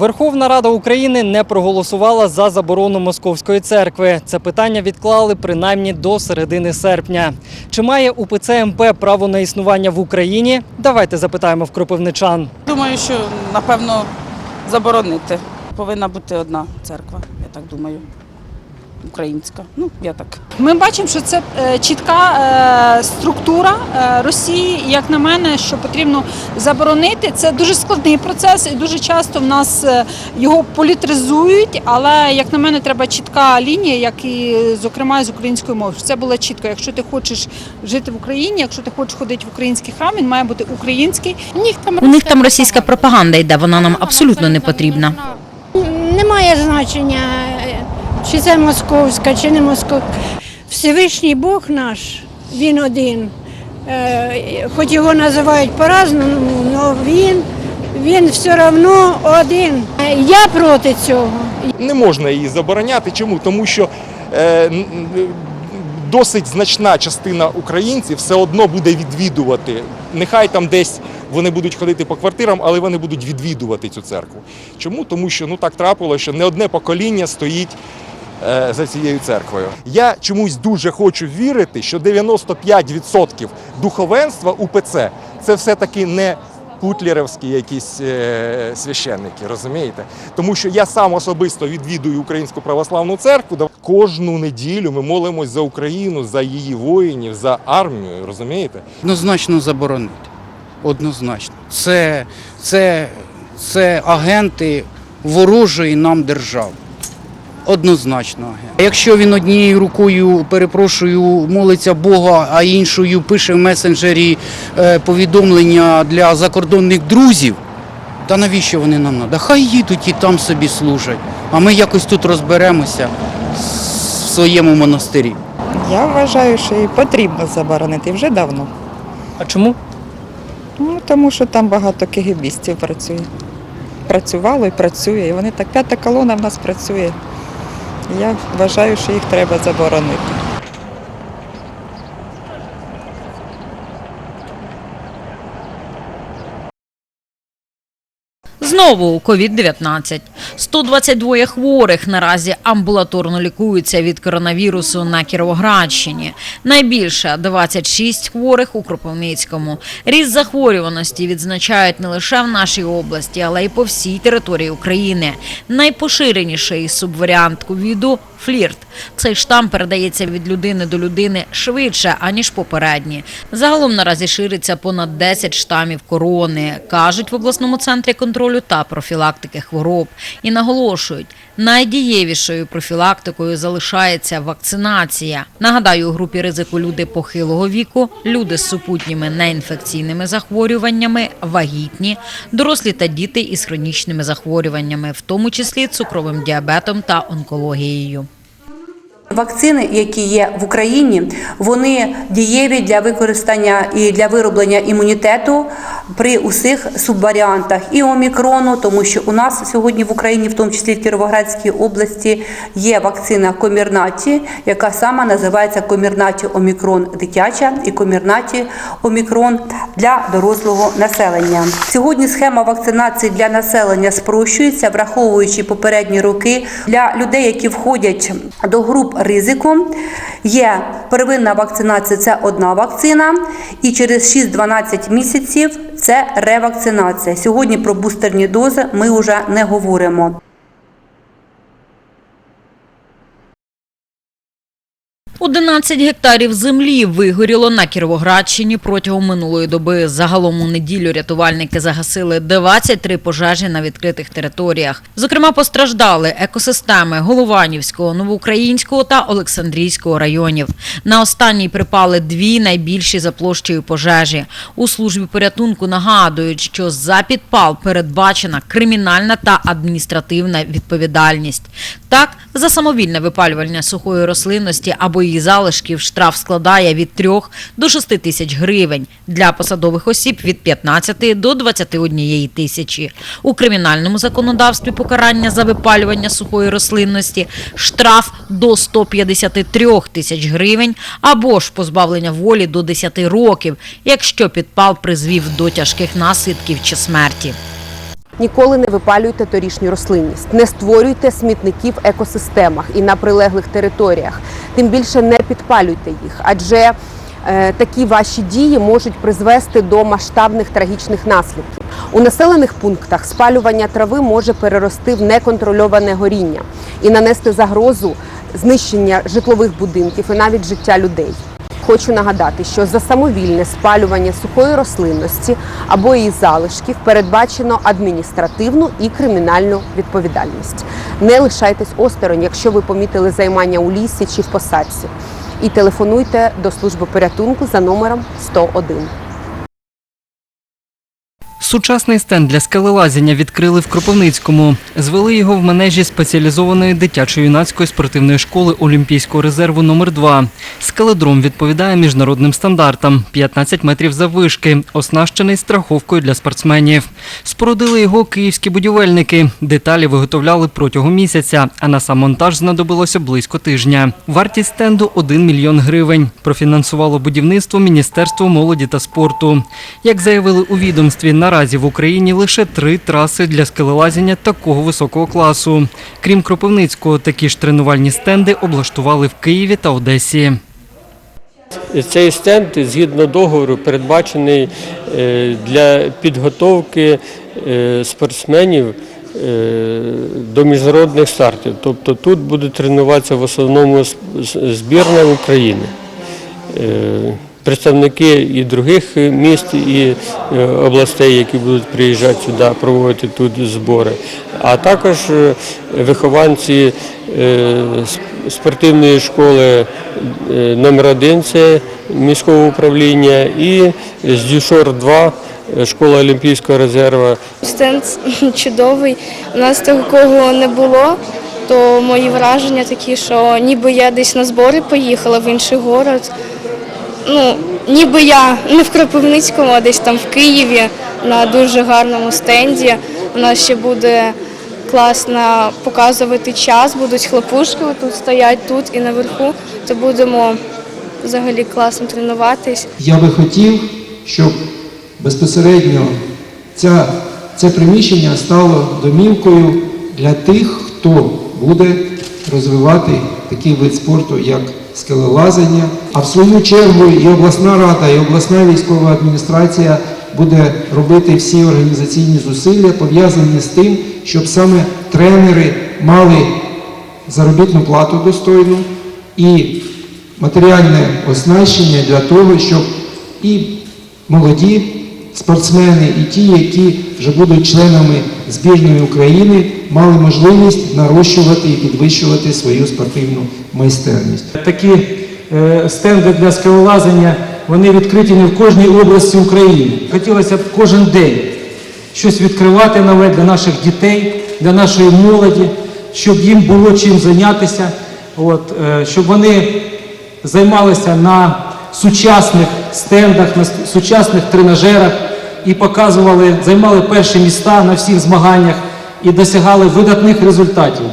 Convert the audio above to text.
Верховна Рада України не проголосувала за заборону московської церкви. Це питання відклали принаймні до середини серпня. Чи має УПЦ МП право на існування в Україні? Давайте запитаємо в кропивничан. Думаю, що напевно заборонити. Повинна бути одна церква, я так думаю. Українська. Ну, я так. Ми бачимо, що це е, чітка е, структура е, Росії. Як на мене, що потрібно заборонити, це дуже складний процес, і дуже часто в нас е, його політизують. Але як на мене, треба чітка лінія, як і зокрема з українською мовою. Це було чітко. Якщо ти хочеш жити в Україні, якщо ти хочеш ходити в український храм, він має бути український. У них там У них там російська пропаганда йде, вона нам абсолютно не потрібна. Немає значення, чи це московська, чи не московська. Всевишній Бог наш, він один. Е, Хоч його називають по-разному, але він, він все одно один. Е, Я проти цього. Не можна її забороняти. Чому? Тому що е, досить значна частина українців все одно буде відвідувати. Нехай там десь вони будуть ходити по квартирам, але вони будуть відвідувати цю церкву. Чому? Тому що ну так трапилося, що не одне покоління стоїть. Е, За цією церквою я чомусь дуже хочу вірити, що 95% духовенства УПЦ це все-таки не путлерівські якісь е, священники, розумієте? Тому що я сам особисто відвідую Українську православну церкву. Да, Кожну неділю ми молимось за Україну, за її воїнів, за армію, розумієте? Однозначно заборонити. Однозначно. Це, це, це агенти ворожої нам держави. Однозначно. Якщо він однією рукою, перепрошую, молиться Бога, а іншою пише в месенджері е, повідомлення для закордонних друзів, та навіщо вони нам треба? Хай їдуть і там собі служать. А ми якось тут розберемося в своєму монастирі. Я вважаю, що її потрібно заборонити вже давно. А чому? Ну, тому що там багато кегебістів працює. Працювало і працює. І вони так, п'ята колона в нас працює. Я вважаю, що їх треба заборонити. Знову COVID-19. 122 хворих наразі амбулаторно лікуються від коронавірусу на Кіровоградщині. Найбільше 26 хворих у Кропивницькому. Ріст захворюваності відзначають не лише в нашій області, але й по всій території України. Найпоширеніший субваріант ковіду флірт. Цей штам передається від людини до людини швидше, аніж попередні. Загалом наразі шириться понад 10 штамів корони, кажуть в обласному центрі контролю та профілактики хвороб. І наголошують, найдієвішою профілактикою залишається вакцинація. Нагадаю, у групі ризику люди похилого віку, люди з супутніми неінфекційними захворюваннями, вагітні, дорослі та діти із хронічними захворюваннями, в тому числі цукровим діабетом та онкологією. Вакцини, які є в Україні, вони дієві для використання і для вироблення імунітету при усіх субваріантах і омікрону, тому що у нас сьогодні в Україні, в тому числі в Кіровоградській області, є вакцина Комірнаті, яка сама називається Комірнаті Омікрон дитяча і Комірнаті Омікрон для дорослого населення. Сьогодні схема вакцинації для населення спрощується, враховуючи попередні роки для людей, які входять до груп ризику. Є первинна вакцинація це одна вакцина, і через 6-12 місяців це ревакцинація. Сьогодні про бустерні дози ми вже не говоримо. 11 гектарів землі вигоріло на Кіровоградщині протягом минулої доби. Загалом у неділю рятувальники загасили 23 пожежі на відкритих територіях. Зокрема, постраждали екосистеми Голованівського, Новоукраїнського та Олександрійського районів. На останній припали дві найбільші за площею пожежі. У службі порятунку нагадують, що за підпал передбачена кримінальна та адміністративна відповідальність. Так, за самовільне випалювання сухої рослинності або її залишків штраф складає від 3 до 6 тисяч гривень. Для посадових осіб від 15 до 21 тисячі. У кримінальному законодавстві покарання за випалювання сухої рослинності штраф до 153 тисяч гривень або ж позбавлення волі до 10 років, якщо підпал призвів до тяжких наслідків чи смерті. Ніколи не випалюйте торішню рослинність, не створюйте смітників в екосистемах і на прилеглих територіях. Тим більше не підпалюйте їх, адже е, такі ваші дії можуть призвести до масштабних трагічних наслідків. У населених пунктах спалювання трави може перерости в неконтрольоване горіння і нанести загрозу знищення житлових будинків і навіть життя людей. Хочу нагадати, що за самовільне спалювання сухої рослинності або її залишків передбачено адміністративну і кримінальну відповідальність. Не лишайтесь осторонь, якщо ви помітили займання у лісі чи в посадці, і телефонуйте до служби порятунку за номером 101. Сучасний стенд для скелелазіння відкрили в Кропивницькому. Звели його в манежі спеціалізованої дитячо-юнацької спортивної школи Олімпійського резерву номер 2 Скеледром відповідає міжнародним стандартам 15 метрів заввишки, оснащений страховкою для спортсменів. Спорудили його київські будівельники. Деталі виготовляли протягом місяця, а на сам монтаж знадобилося близько тижня. Вартість стенду 1 мільйон гривень. Профінансувало будівництво Міністерство молоді та спорту. Як заявили у відомстві, наразі в Україні лише три траси для скелелазіння такого високого класу. Крім Кропивницького, такі ж тренувальні стенди облаштували в Києві та Одесі. Цей стенд згідно договору передбачений е, для підготовки е, спортсменів е, до міжнародних стартів. Тобто тут буде тренуватися в основному збірна України. Е, Представники і других міст, і е, областей, які будуть приїжджати сюди, проводити тут збори, а також е, вихованці е, спортивної школи е, номер 1 це міського управління, і з Дюшор 2 е, школа Олімпійського резерву. Стенд чудовий. У нас такого не було, то мої враження такі, що ніби я десь на збори поїхала в інший город. Ну, ніби я не в Кропивницькому, а десь там в Києві на дуже гарному стенді. У нас ще буде класно показувати час, будуть хлопушки тут стоять тут і наверху, то будемо взагалі класно тренуватись. Я би хотів, щоб безпосередньо ця, це приміщення стало домівкою для тих, хто буде розвивати такий вид спорту, як скелелазання. А в свою чергу і обласна рада, і обласна військова адміністрація буде робити всі організаційні зусилля, пов'язані з тим, щоб саме тренери мали заробітну плату достойну і матеріальне оснащення для того, щоб і молоді спортсмени, і ті, які вже будуть членами збірної України, мали можливість нарощувати і підвищувати свою спортивну майстерність. Такі е, стенди для скелелазання, вони відкриті не в кожній області України. Хотілося б кожен день щось відкривати нове для наших дітей, для нашої молоді, щоб їм було чим зайнятися, от, е, щоб вони займалися на сучасних стендах, на сучасних тренажерах і показували, займали перші міста на всіх змаганнях і досягали видатних результатів.